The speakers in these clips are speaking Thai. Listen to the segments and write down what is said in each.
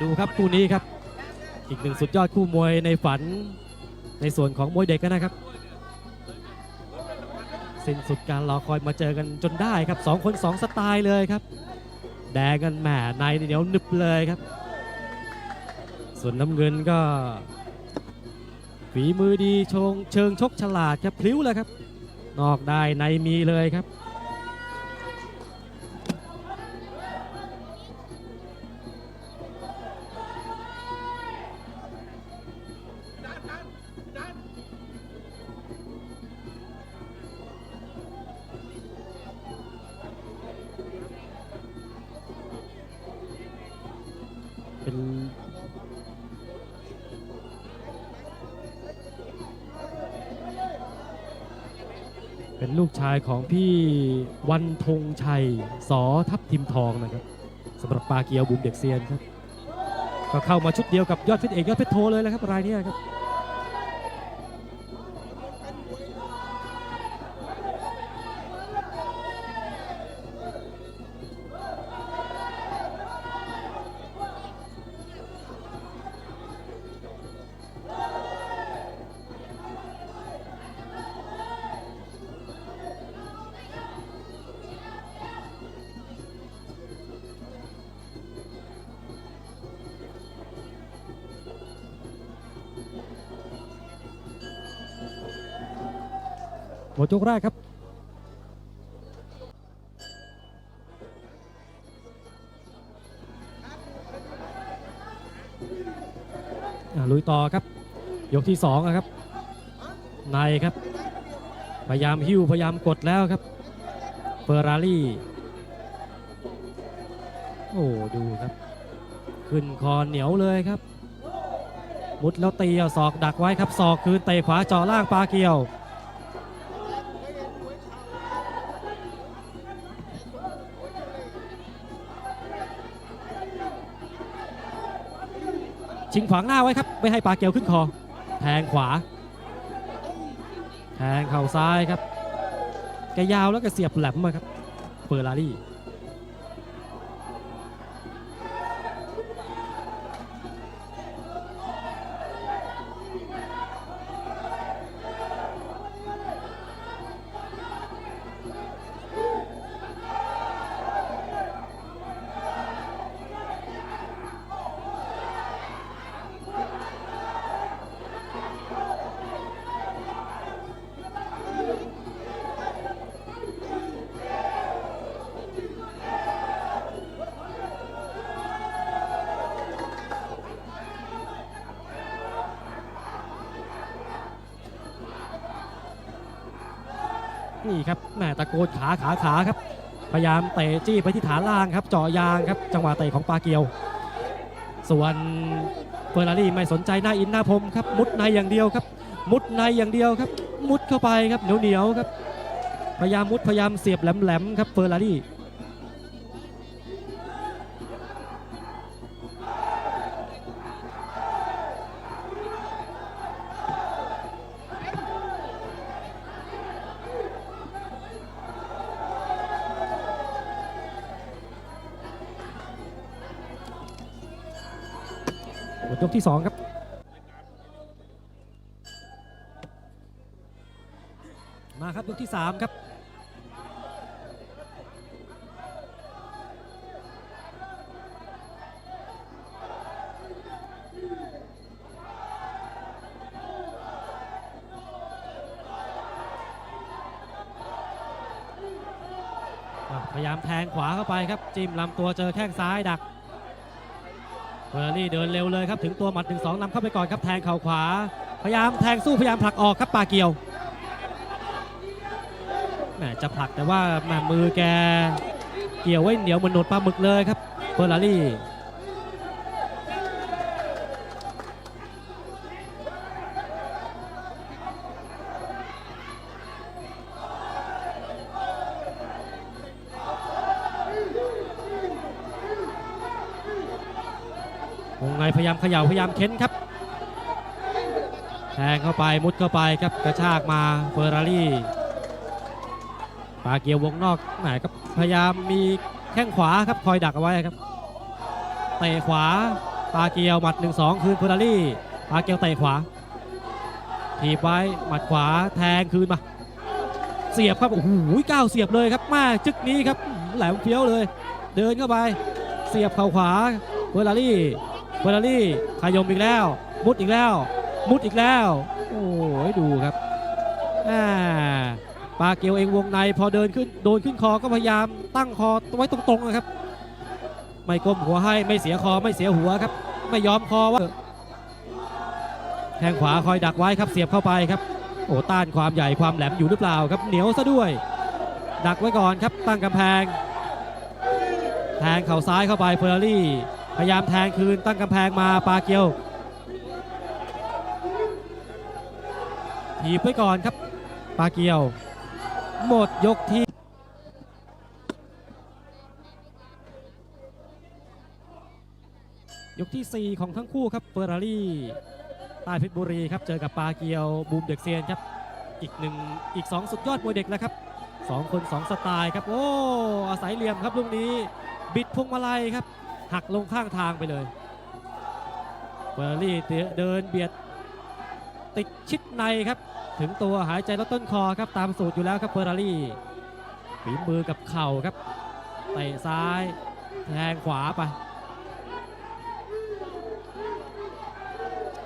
ดูครับคู่นี้ครับ อีกหนึ่งสุดยอดคู่มวยในฝันในส่วนของมวยเด็กนะครับสิ้นสุดการรอคอยมาเจอกันจนได้ครับสองคนสองสไตล์เลยครับ แดงกันแหมในเหนียวหนึบเลยครับ ส่วนน้ำเงินก็ฝีมือดีชงเชิงชกฉลาดครับพลิ้วเลยครับ นอกได้ในมีเลยครับ เป็นลูกชายของพี่วันธงชัยสอทับทิมทองนะครับสำหรับปาเกียวบุมเด็กเซียนครับ ก็เข้ามาชุดเดียวกับยอดเพชรเอกยอดเพชรโทเลยแหละครับรายนี้ครับ มดยกแรกครับอะลุยต่อครับ ยกที่สองอะครับ ในครับ พยายามหิ้วพยายามกดแล้วครับเฟอร์รารี่ โอ้ดูครับ ขึ้นคอเหนียวเลยครับ มุดแล้วตีเอาศอกดักไว้ครับศอกคืนเตะขวาเจาะล่างปลาเกียว ชิงขวางหน้าไว้ครับ ไม่ให้ปลาเกียวขึ้นคอ แทงขวา แทงเข่าซ้ายครับแกยาวแล้วก็เสียบแหลมมาครับเฟอร์รารี่ นี่ครับแม่ตะโกนขาขาขาครับ พยายามเตะจี้ไปที่ฐานล่างครับเจาะยางครับ จังหวะเตะของปาเกียว ส่วนเฟอร์รารี่ไม่สนใจหน้าอินหน้าพรมครับมุดในอย่างเดียวครับ มุดในอย่างเดียวครับ มุดเข้าไปครับเหนียวเหนียวครับ พยายามมุดพยายามเสียบแหลมๆครับเฟอร์รารี่ มดยกที่ 2 ครับมาครับยกที่ 3 ครับพยายามแทงขวาเข้าไปครับ จิ้มลำตัวเจอแข้งซ้ายดัก เฟอร์รี่เดินเร็วเลยครับถึงตัวหมัดถึงสองนำเข้าไปก่อนครับแทงเข่าขวา พยายามแทงสู้พยายามผลักออกครับปาเกียวแหมจะผลักแต่ว่าแหมมือแกเกี่ยวไว้เหนียวเหมือนหนวดปลาหมึกเลยครับเฟอร์รารี่ วงในพยายามเขย่าพยายามเค้นครับแทงเข้าไปมุดเข้าไปครับกระชากมาเฟอร์รารี่ปาเกียววงนอกแหมก็พยายามมีแข้งขวาครับคอยดักเอาไว้ครับเตะขวาปาเกียวหมัด 1-2 คืนเฟอร์รารี่ปาเกียวเตะขวาถีบไว้หมัดขวาแทงคืนมา เสียบครับโอ้โหก้าวเสียบเลยครับมาจึกนี้ครับแหลมเฟี้ยวเลย เดินเข้าไป เสียบเข่าขวาเฟอร์รารี่ เฟอร์รารี่ขยมอีกแล้ว มุดอีกแล้ว มุดอีกแล้ว โอ้ยดูครับอ่าปาเกียวเองวงในพอเดินขึ้นโดนขึ้นคอก็พยายามตั้งคอไว้ตรงๆนะครับ ไม่ก้มหัวให้ไม่เสียคอไม่เสียหัวครับ ไม่ยอมคอว่าแทงขวาคอยดักไว้ครับเสียบเข้าไปครับ โอ้ต้านความใหญ่ความแหลมอยู่หรือเปล่าครับเหนียวซะด้วย ดักไว้ก่อนครับตั้งกำแพง แทงเข่าซ้ายเข้าไปเฟอร์รารี่ พยายามแทงคืนตั้งกำแพงมาปาเกียวถีบไว้ก่อนครับ ปาเกียว หมดยกที่ยกที่ 4 ของทั้งคู่ครับเฟอร์รารี่ใต้เพชรบุรีครับ เจอกับปาเกียวบูมเด็กเซียนครับ อีกหนึ่งอีก 2 สุดยอดมวยเด็กแล้วครับ 2 คน 2 สไตล์ครับ โอ้ อาศัยเหลี่ยมครับลูกนี้ บิดพวงมาลัยครับ หักลงข้างทางไปเลยเฟอร์รารี่เดินเบียด ติดชิดในครับ ถึงตัวหายใจลดต้นคอครับ ตามสูตรอยู่แล้วครับเฟอร์รารี่ฝีมือกับเข่าครับเตะซ้ายแทงขวาไป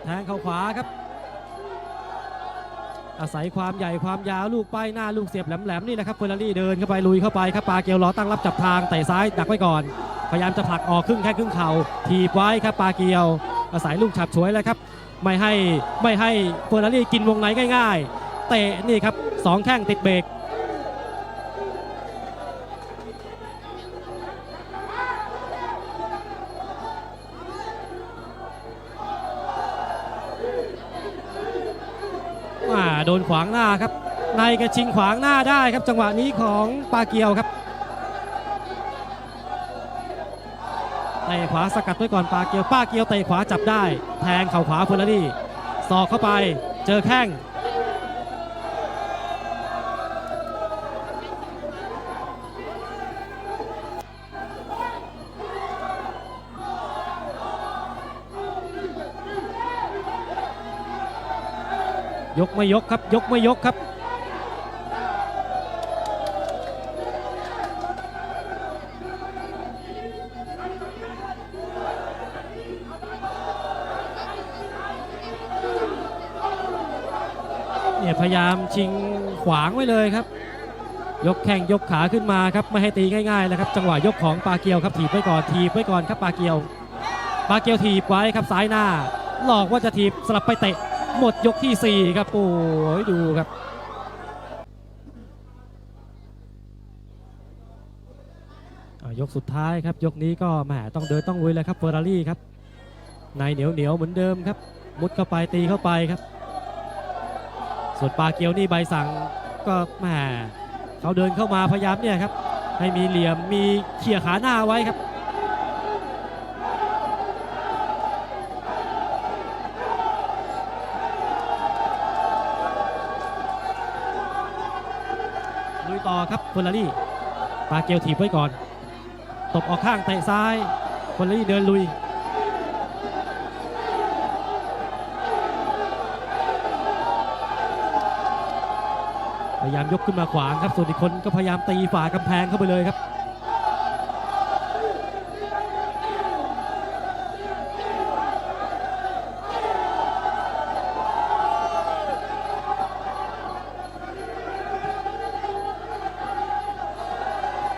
แทงเข่าขวาครับ อาศัยความใหญ่ความยาวลูกป้ายหน้าลูกเสียบแหลมๆนี่แหละครับเฟอร์รารี่เดินเข้าไปลุยเข้าไปครับปาเกียวล้อตั้งรับจับทางเตะซ้ายดักไว้ก่อน พยายามจะผลักออกครึ่งแค่ครึ่งเข่าถีบไว้ครับปาเกียว อาศัยลูกฉับฉวยเลยครับ ไม่ให้ไม่ให้เฟอร์รารี่กินวงในง่ายๆ เตะนี่ครับสองแข้งติดเบรกอ่าโดนขวางหน้าครับ ในกระชิงขวางหน้าได้ครับจังหวะนี้ของปาเกียวครับ เตะขวาสกัดไว้ก่อนปาเกียวปาเกียวเตะขวาจับได้ แทงเข่าขวาเฟอร์รารี่สอกเข้าไปเจอแข้งยกไม่ยกครับ ยกไม่ยกครับ ยพยายามชิงขวางไว้เลยครับ ยกแข้งยกขาขึ้นมาครับไม่ให้ตีง่ายๆนะครับจังหวะยกของปาเกียวครับถีบไว้ก่อนถีบไว้ก่อนครับปาเกียว ปาเกียวถีบไว้ครับซ้ายหน้า หลอกว่าจะถีบสลับไปเตะหมดยกที่ 4 ครับโอ้ยดูครับยกสุดท้ายครับ ยกนี้ก็แหมต้องเดินต้องลุยเลยครับเฟอร์รารี่ครับในเหนียวเหนียวเหมือนเดิมครับ มุดเข้าไปตีเข้าไปครับ ส่วนปาเกียวนี่ใบสั่งก็แหมเขาเดินเข้ามาพยายามเนี่ยครับ ให้มีเหลี่ยมมีเขี่ยขาหน้าไว้ครับลุยต่อครับเฟอร์รารี่ปาเกียวถีบไว้ก่อน ตบออกข้างเตะซ้ายเฟอร์รารี่เดินลุยายามยกขึ้นมาขวางครับ ส่วนอีกคนก็พยายามตีฝ่ากำแพงเข้าไปเลยครับ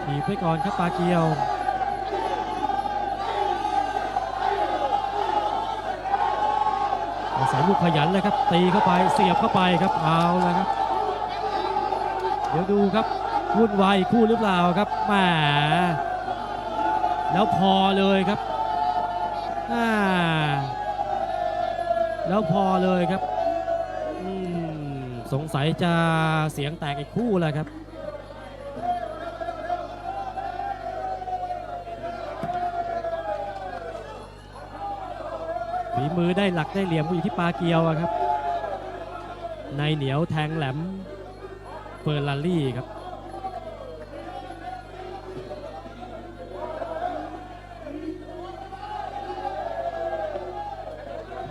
ถีบไปก่อนครับปาเกียว อาศัยลูกขยันเลยครับ ตีเข้าไปเสียบเข้าไปครับเอาเลยครับ เดี๋ยวดูครับวุ่นวายคู่หรือเปล่าครับแหมแล้วพอเลยครับอ่าแล้วพอเลยครับสงสัยจะเสียงแตกอีกคู่แล้วครับฝีมือได้หลักได้เหลี่ยมอยู่ที่ปลาเกียวครับ ในเหนียวแทงแหลม อร์รารี่ครับ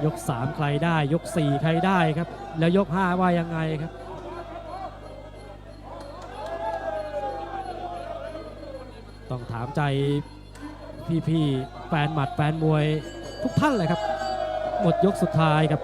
ยก 3 ใครได้ยก 4 ใครได้ครับ แล้วยก 5 ว่ายังไงครับ ต้องถามใจพี่ๆแฟนหมัดแฟนมวยทุกท่านเลยครับ หมดยกสุดท้ายครับ